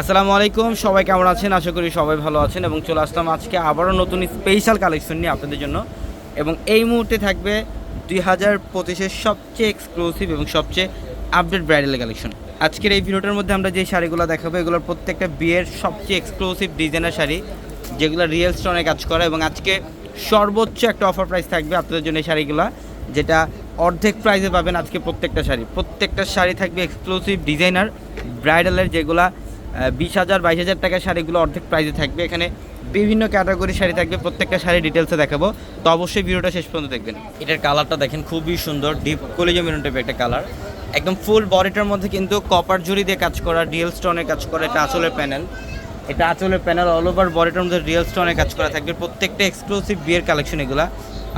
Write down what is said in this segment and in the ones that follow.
আসসালামু আলাইকুম, সবাই কেমন আছেন? আশা করি সবাই ভালো আছেন এবং চলে আসলাম আজকে আবারও নতুন স্পেশাল কালেকশন নিয়ে আপনাদের জন্য। এবং এই মুহূর্তে থাকবে দুই হাজার পঁচিশের সবচেয়ে এক্সক্লুসিভ এবং সবচেয়ে আপডেট ব্রাইডাল কালেকশন আজকের এই ভিডিওটার মধ্যে আমরা যে শাড়িগুলো দেখাবো, এগুলোর প্রত্যেকটা বিয়ের সবচেয়ে এক্সক্লুসিভ ডিজাইনার শাড়ি, যেগুলো রিয়েল স্টোনে কাজ করা এবং আজকে সর্বোচ্চ একটা অফার প্রাইস থাকবে আপনাদের জন্য এই শাড়িগুলো, যেটা অর্ধেক প্রাইসে পাবেন আজকে প্রত্যেকটা শাড়ি। প্রত্যেকটা শাড়ি থাকবে এক্সক্লুসিভ ডিজাইনার ব্রাইডালের যেগুলা বিশ হাজার, বাইশ হাজার টাকার শাড়িগুলো অর্ধেক প্রাইসে থাকবে। এখানে বিভিন্ন ক্যাটাগরি শাড়ি থাকবে, প্রত্যেকটা শাড়ি ডিটেলসে দেখাবো। তো অবশ্যই ভিডিওটা শেষ পর্যন্ত দেখবেন। এটার কালারটা দেখেন, খুবই সুন্দর ডিপ কলেজে টাইপের একটা কালার একদম ফুল বডিটার মধ্যে কিন্তু কপার জুড়ি দিয়ে কাজ করা রিয়েল স্টোনে কাজ করা, এটা আঁচলের প্যানেল এটা আঁচলের প্যানেল অল ওভার বডিটার মধ্যে রিয়েল স্টোনে কাজ করা থাকবে। প্রত্যেকটা এক্সক্লুসিভ বিয়ের কালেকশন এগুলা।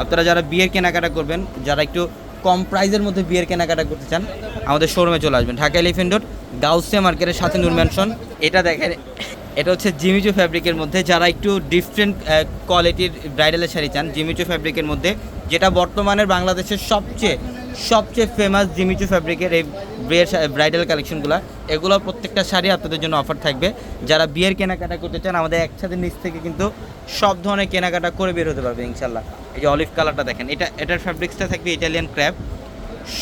আপনারা যারা বিয়ের কেনাকাটা করবেন, যারা একটু কম প্রাইসের মধ্যে বিয়ের কেনাকাটা করতে চান, আমাদের শোরুমে চলে আসবেন। ঢাকা এলিফেন্ট রোড গাউসিয়া মার্কেটের সাথে নূর ম্যানশন এটা দেখেন, এটা হচ্ছে জিমিচু ফ্যাব্রিকের মধ্যে যারা একটু ডিফারেন্ট কোয়ালিটির ব্রাইডালের শাড়ি চান, জিমিচু ফ্যাব্রিকের মধ্যে, যেটা বর্তমানের বাংলাদেশের সবচেয়ে সবচেয়ে ফেমাস জিমিচু ফ্যাব্রিকের এই বিয়ের ব্রাইডাল কালেকশনগুলো এগুলো প্রত্যেকটা শাড়ি আপনাদের জন্য অফার থাকবে। যারা বিয়ের কেনাকাটা করতে চান, আমাদের একসাথে নিচ থেকে কিন্তু সব ধরনের কেনাকাটা করে বের হতে পারবে ইনশাল্লাহ এই যে অলিভ কালারটা দেখেন, এটা, এটার ফ্যাব্রিক্সটা থাকবে ইটালিয়ান ক্র্যাপ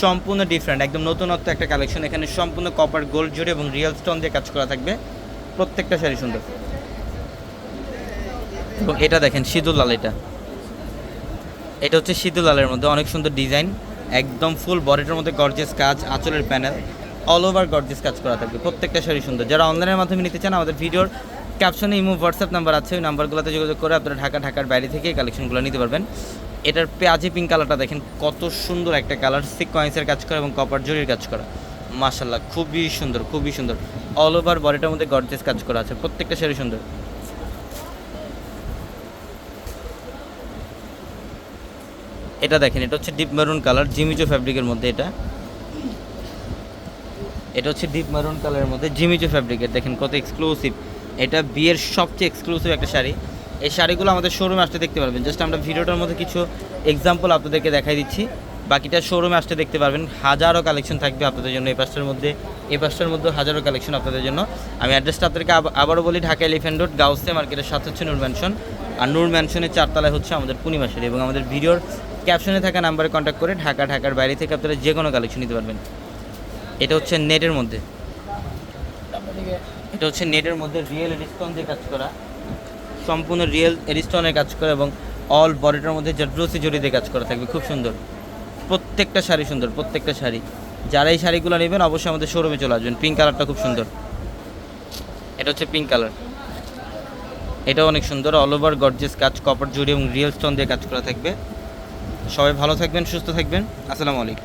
সম্পূর্ণ ডিফারেন্ট একদম নতুনত্ব একটা কালেকশন এখানে সম্পূর্ণ কপার গোল্ড জুড়ে এবং রিয়েল স্টোন দিয়ে কাজ করা থাকবে। প্রত্যেকটা শাড়ি সুন্দর। এবং এটা দেখেন, সিঁদুর লাল এটা। এটা হচ্ছে সিঁদুর লালের মধ্যে অনেক সুন্দর ডিজাইন একদম ফুল বডিটার মধ্যে গর্জেস কাজ, আঁচলের প্যানেল অল ওভার গর্জেস কাজ করা থাকবে। প্রত্যেকটা শাড়ি সুন্দর। যারা অনলাইনের মাধ্যমে নিতে চান, আমাদের ভিডিওর ক্যাপশনে ইমো হোয়াটসঅ্যাপ নাম্বার আছে। ওই নাম্বারগুলোতে যোগাযোগ করে আপনারা ঢাকা, ঢাকার বাইরে থেকে কালেকশনগুলো নিতে পারবেন। এটার পেঁয়াজি পিঙ্ক কালারটা দেখেন, কত সুন্দর একটা কালার সিকোয়েন্সের কাজ করা এবং কপার জরির কাজ করা। মাশাল্লাহ খুবই সুন্দর খুবই সুন্দর। অল ওভার বডিটার মধ্যে গর্জেস কাজ করা আছে, প্রত্যেকটা শাড়ি সুন্দর। এটা দেখেন, এটা হচ্ছে ডিপ মেরুন কালার জিমিজো ফ্যাব্রিকের মধ্যে এটা। এটা হচ্ছে ডিপ মেরুন কালারের মধ্যে জিমিজো ফ্যাব্রিকের দেখেন কত এক্সক্লুসিভ এটা বিয়ের সবচেয়ে এক্সক্লুসিভ একটা শাড়ি। এই শাড়িগুলো আমাদের শোরুমে আসতে দেখতে পারবেন। জাস্ট আমরা ভিডিওটার মধ্যে কিছু এক্সাম্পল আপনাদেরকে দেখাই দিচ্ছি। বাকিটা শোরুমে আসতে দেখতে পারবেন। হাজারো কালেকশন থাকবে আপনাদের জন্য এই পাঁচটার মধ্যে। এই পাঁচটার মধ্যে হাজারো কালেকশন আপনাদের জন্য। আমি অ্যাড্রেসটা আপনাদেরকে আব- আবারও বলি, ঢাকা এলিফেন্ট রোড গাউসে মার্কেটের সাথে হচ্ছে নূর ম্যানশন আর নূর ম্যানশনের চারতলায় হচ্ছে আমাদের পূর্ণিমা শাড়ি এবং আমাদের ভিডিওর ক্যাপশনে থাকা নাম্বারে কন্ট্যাক্ট করে ঢাকা, ঢাকার বাইরে থেকে আপনারা যে কোনো কালেকশন নিতে পারবেন। এটা হচ্ছে নেটের মধ্যে। এটা হচ্ছে নেটের মধ্যে রিয়েল এডিস্টোন দিয়ে কাজ করা। সম্পূর্ণ রিয়েল এডিস্টোনের কাজ করা এবং অল বডিটার মধ্যে জাড্রসি জড়ি দিয়ে কাজ করা থাকবে, খুব সুন্দর। প্রত্যেকটা শাড়ি সুন্দর, প্রত্যেকটা শাড়ি। যারা এই শাড়িগুলো নেবেন, অবশ্যই আমাদের শোরুমে চলে আসবেন। পিঙ্ক কালারটা খুব সুন্দর। এটা হচ্ছে পিঙ্ক কালার এটা অনেক সুন্দর। অল ওভার গর্জেস কাজ কপার জুড়ি এবং রিয়েল স্টোন দিয়ে কাজ করা থাকবে। সবাই ভালো থাকবেন, সুস্থ থাকবেন। আসসালামু আলাইকুম।